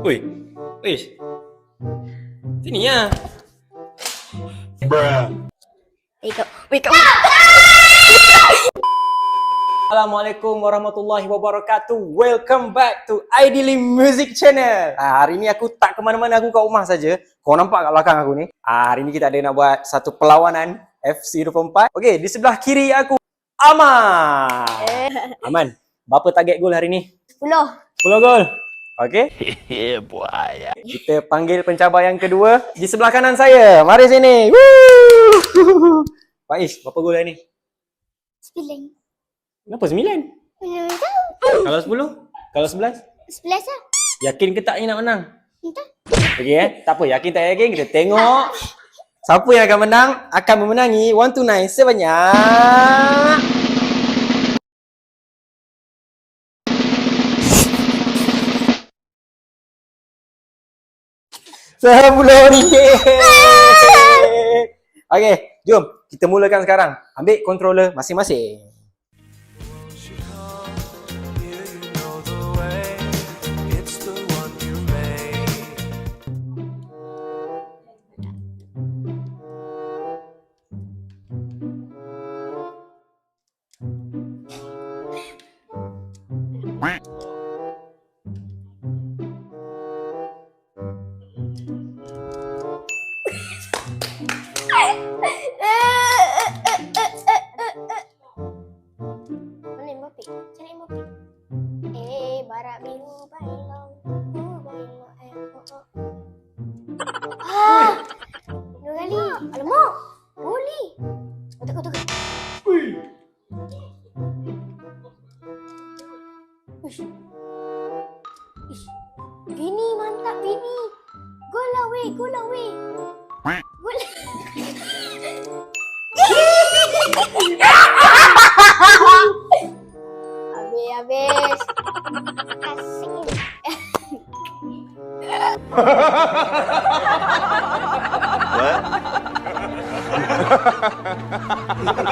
Oi. Wish. Sini ya. Wake up, wake up. Assalamualaikum warahmatullahi wabarakatuh. Welcome back to Ideally Music Channel. Ah, hari ni aku tak ke mana-mana, aku kat rumah saja. Kau nampak kat belakang aku ni? Ah, hari ni kita ada nak buat satu perlawanan FC 24. Okey, di sebelah kiri aku Aman. Aman, berapa target gol hari ni? 10. 10 gol. Okey. Kita panggil pencabar yang kedua di sebelah kanan saya. Mari sini. Woo! Faiz, berapa gol hari ni? 9. Kenapa sembilan? Kalau sepuluh? Kalau sebelas? 11 lah. Yakin ke tak ni nak menang? Entah. Okey eh? Tak apa, yakin tak yakin kita tengok siapa yang akan menang akan memenangi one to nine sebanyak Sepuluh ringgit. Okey, jom kita mulakan sekarang. Ambil controller masing-masing. Mana Mbappe? Cari Mbappe. Eh, barak biru bailong. Oh, bailong. Eh, oh, oh. Ah! Dua kali. Alamak. Ah,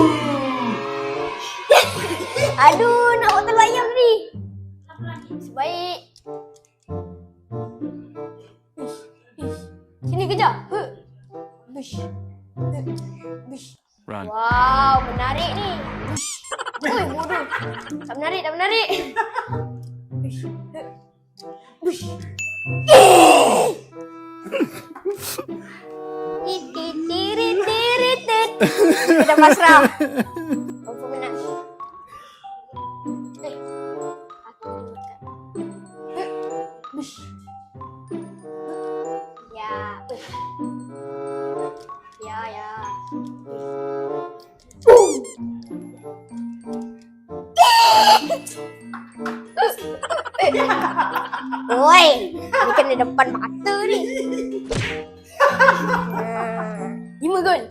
Oi, bodoh. Tak menarik, tak menarik. Bish. Huh. Bish. Tititiritit. Kita pasrah. Oi, ni kena depan mata ni. Lima gol.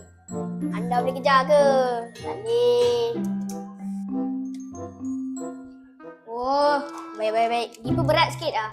Anda boleh kejar ke? Tak boleh. Oh, baik baik baik. Gipa berat sikit ah.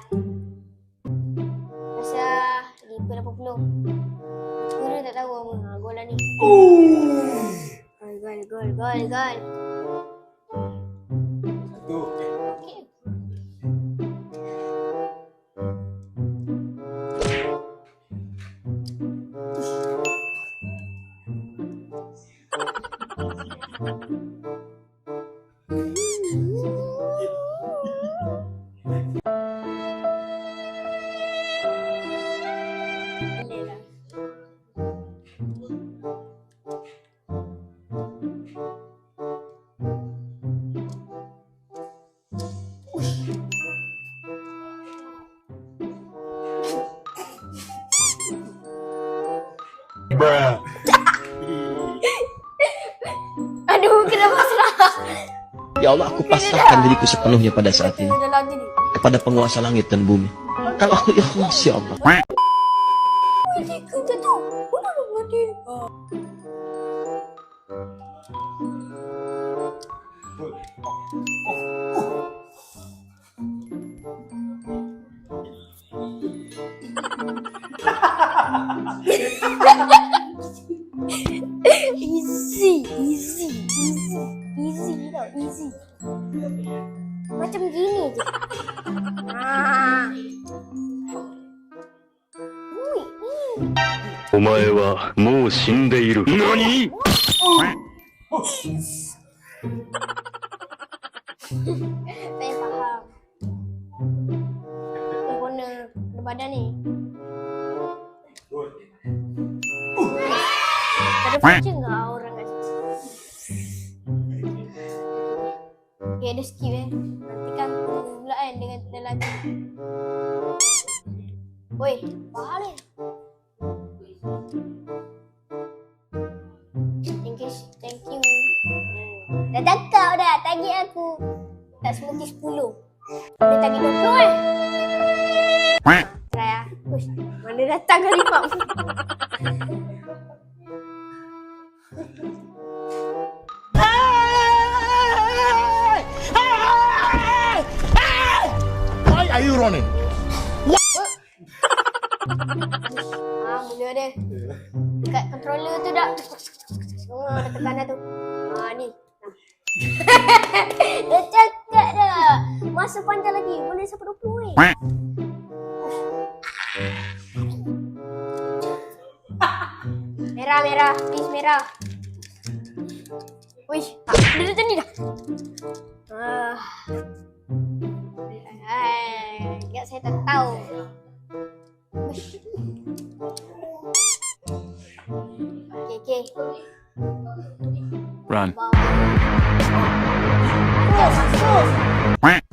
Ya Allah, aku pasrahkan diriku sepenuhnya pada saat ini kepada penguasa langit dan bumi. Kalau aku ikhlas, ya Allah. easy, easy tau, easy. Macam gini je. Ah. Ui, ui. お前はもう死んでいる。何 Saya faham. Corona ada badan ni. Ada baca enggak Okay, ada skip eh. Nanti kan pula kan dengan lelaki. Oi, eh. Ah, mula dia. Dekat controller tu dah. Oh, ada tekanan tu. Ah, ni. Dah cakap dah. Masa panjang lagi. Boleh sampai 20 eh. Merah, merah. Please, merah. Wih, ah, dia dah jadi dah. Ah. Hai, ingat saya tak tahu. Okay, okay. Run. Bawah.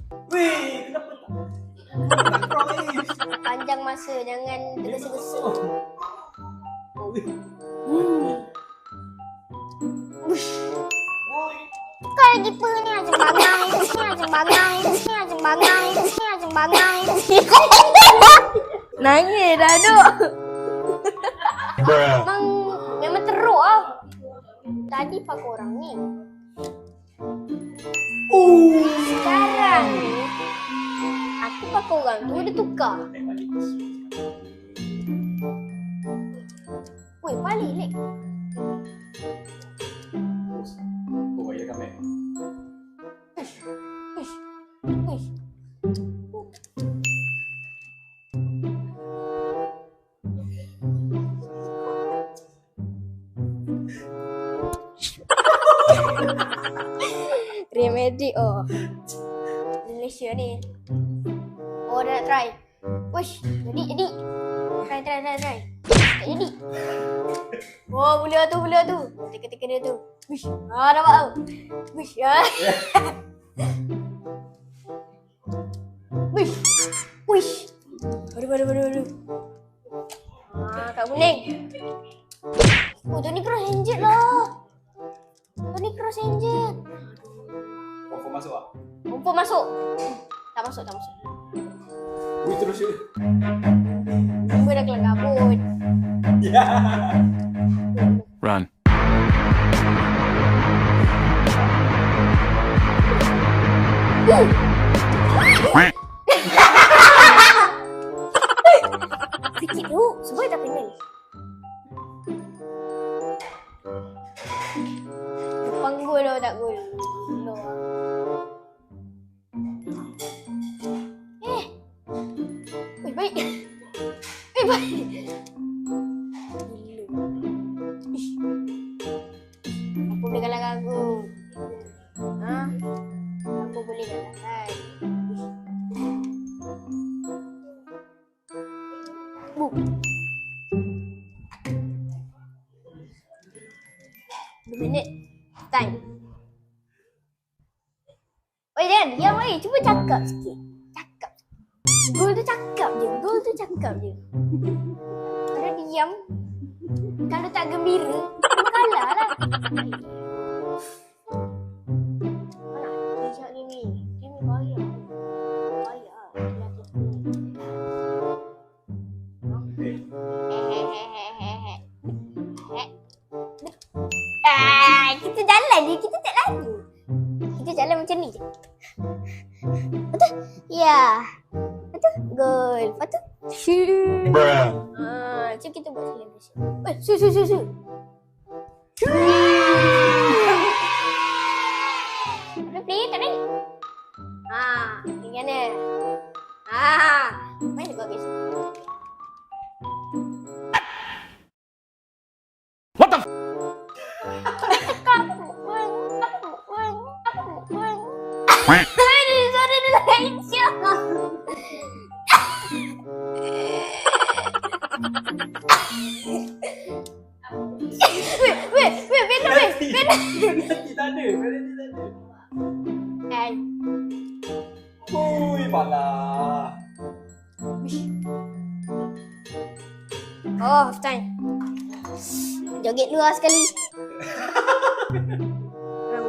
Tadi pak orang ni. Sekarang ni aku pakai orang tu dia tukar. Weh, balik lek. Malaysia ni. Oh, dah nak try. Wish, jadi jadi. Try try try try. Tak jadi. Oh, bula tu bula tu. Teka-teka dia tu. Wish. Ah, dapat tu. Wish. Ah. Wish. Wish. Aduh, aduh, aduh, aduh. Ah, kat kuning. Oh, tu ni cross engine lah. Tu ni cross engine. Confirm masuk ah? Rumput masuk. Tak masuk, tak masuk. Weh, terus je. Tunggu dah kelar kabut. Ya. Run. Cakap sikit. Cakap. Gol tu cakap je. Gol tu cakap je. Kalau diam. Selalu tak gembira. Kalah lah. Su, su, su. Replay, tak naik. Ah, ni mana? Ah, main Pala. Oh, half time. Joget luar sekali.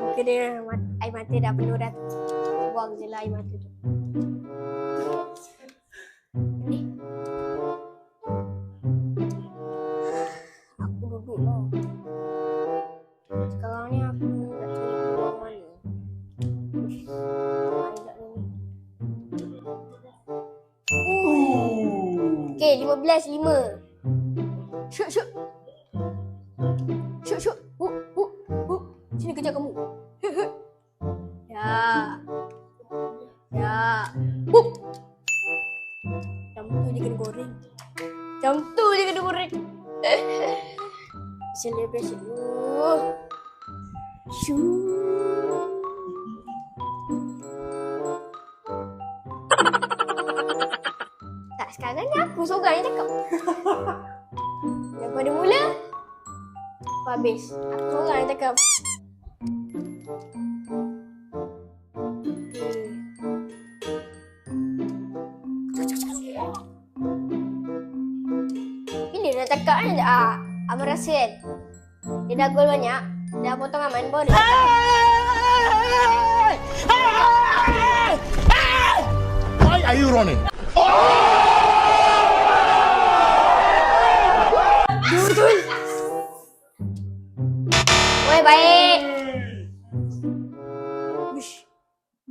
Muka dia air mata dah penuh dah. Buang je lah air mata tu. 12.5. Shoot, shoot. Habis. Aku seorang yang cakap. Bila dah cakap kan, ah, Abang rasa kan, dia dah gol banyak, dah potong aman, dia cakap. Why are you running? Woi,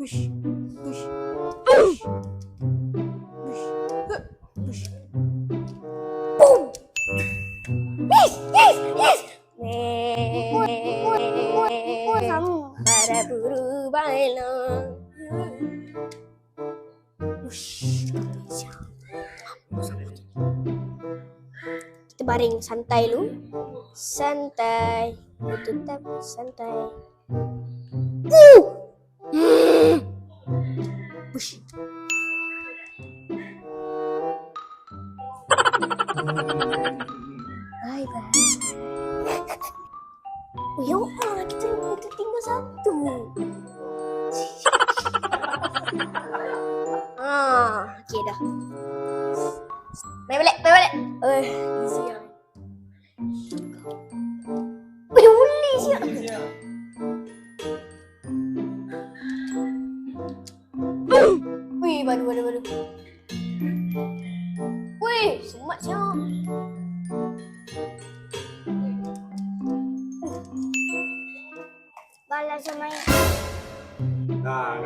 Bush. Bush. Bush. Bush. Bush. Boom. Yes, yes, yes. Para buru bailong. Ush. Kita baring santai dulu. Santai. Tetap santai. Uh! Hmm. Ush. Bye bye. Oh, ya Allah, kita Wih, semat siap. Balas main. Nah,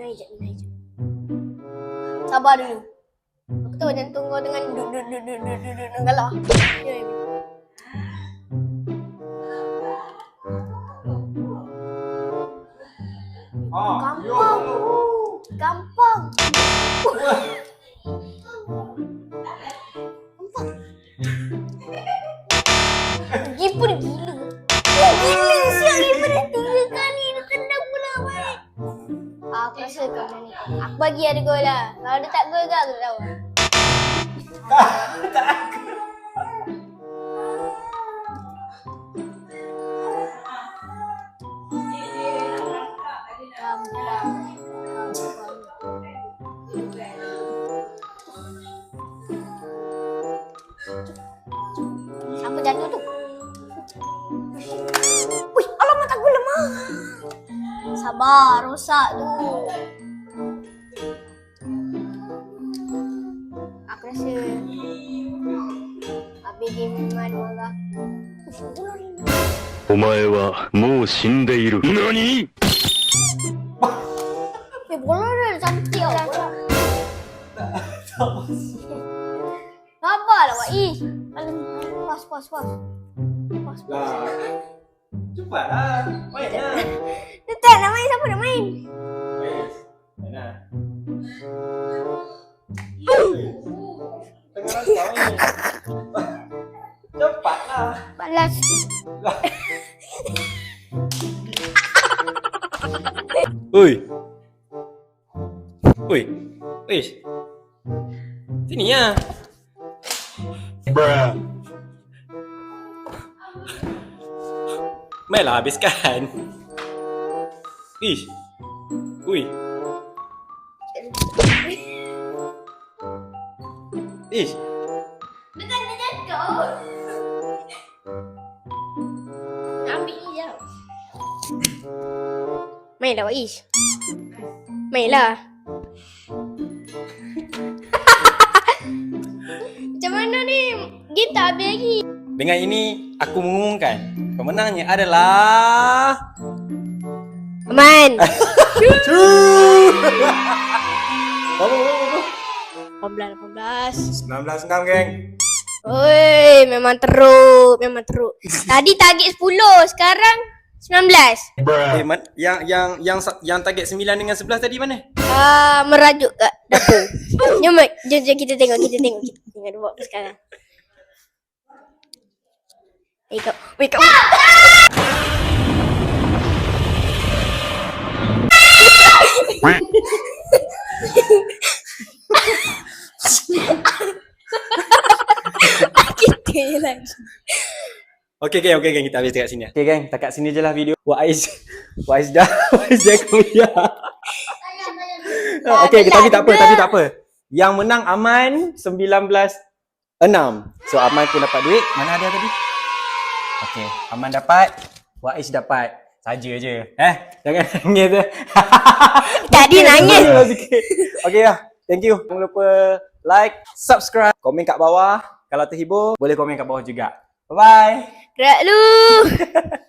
Naik je, naik je. Sabar dulu. Aku tahu jantung kau dengan duduk, duduk, duduk, duduk, duduk, duduk, galah. Ya, Gipur gila. Oh, gila siap Gipur dah tiga kali dia tendang pula baik. Aku rasa kau ni. Aku bagi ada gol lah. Kalau dia tak gol ke aku tak tahu. Gampang. Wih, alamak tak gula lemah. Sabar, rosak tu. Aku rasa Habis dia memang marah. Uff, bola ni. お前はもう死んでいる。何 Eh, bola dia cantik tau. Sabarlah, Wak Is. Pas, pas, pas. Pas, lah. Cepatlah. Main lah. Dia tak nak main, siapa nak main? Main lah. Tengah rasa main. Cepatlah. Balas. Oi. Oi. Oi. Sini ya. Bruh. Mainlah habiskan. Ish. Ui. Ish. Dia tak nak jatuh. Ambil ni je. Mainlah, Wak Is. Mainlah. Macam mana ni? Game tak habis lagi. Dengan ini aku mengumumkan pemenangnya adalah Aman. Berapa berapa 18, 18. 19 6 geng. Oi, memang teruk, memang teruk. Tadi target 10, sekarang 19. Eh, man, yang yang yang yang target 9 dengan 11 tadi mana? Ah, merajuk kat dapur. jom, jom, jom kita tengok, kita tengok, kita tengok apa sekarang. Wake up, wake up. kita je lagi. Okey geng, okey geng kita habis dekat sini. Okey geng, takat sini je lah video. Wais Wais dah Wais dah kuliah. Dah Okey, gelap tapi tak apa, tapi tak apa. Yang menang Aman 19 6. So Aman pun dapat duit. Mana ada tadi? Okey, Aman dapat, Wais dapat. Saja je. Eh, jangan nangis tu. Tadi nangis. Okey lah. Thank you. Jangan lupa like, subscribe, komen kat bawah. Kalau terhibur, boleh komen kat bawah juga. Bye-bye. Gerak lu.